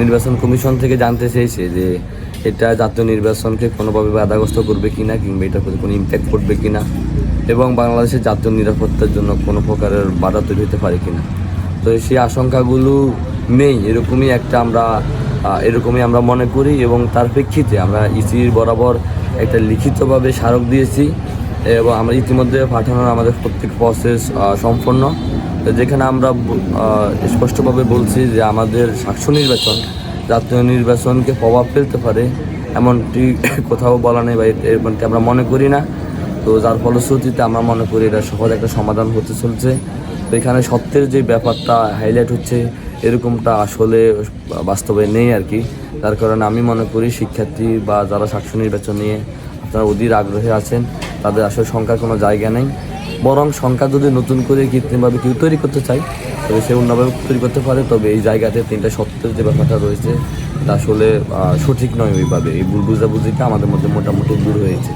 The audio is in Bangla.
নির্বাচন কমিশন থেকে জানতে চেয়েছে যে এটা জাতীয় নির্বাচনকে কোনোভাবে বাধাগ্রস্ত করবে কি না কিংবা এটার প্রতি কোনো ইম্প্যাক্ট করবে কিনা এবং বাংলাদেশের জাতীয় নিরাপত্তার জন্য কোনো প্রকারের বাধা তৈরি হতে পারে কি না তো সেই আশঙ্কাগুলো নেই, এরকমই একটা আমরা এরকমই আমরা মনে করি এবং তার প্রেক্ষিতে আমরা ইসির বরাবর একটা লিখিতভাবে স্মারক দিয়েছি এবং আমরা ইতিমধ্যে পাঠানোর আমাদের প্রত্যেক প্রসেস সম্পন্ন। যেখানে আমরা স্পষ্টভাবে বলছি যে আমাদের সাক্ষ্য নির্বাচন, জাতীয় নির্বাচনকে প্রভাব ফেলতে পারে এমনটি কোথাও বলা নেই বা এ- এমনটি আমরা মনে করি না। তো যার ফলশ্রুতিতে আমরা মনে করি এটা সহজ একটা সমাধান হতে চলছে। তো এখানে সত্যের যে ব্যাপারটা হাইলাইট হচ্ছে, এরকমটা আসলে বাস্তবে নেই আর কি তার কারণে আমি মনে করি শিক্ষার্থী বা যারা সাক্ষ্য নির্বাচন নিয়ে আপনারা অধীর আগ্রহে আছেন, তাদের আসলে সংখ্যার কোনো জায়গা নেই। বরং সংখ্যা যদি নতুন করে কৃত্রিমভাবে কেউ তৈরি করতে চায়, তবে সে অন্যভাবে তৈরি করতে পারে, তবে এই জায়গাতে তিনটা সত্যের যে ব্যাপারটা রয়েছে, তা আসলে সঠিক নয় ওইভাবে। এই ভুল বুঝাবুঝিটা আমাদের মধ্যে মোটামুটি দূর হয়েছে।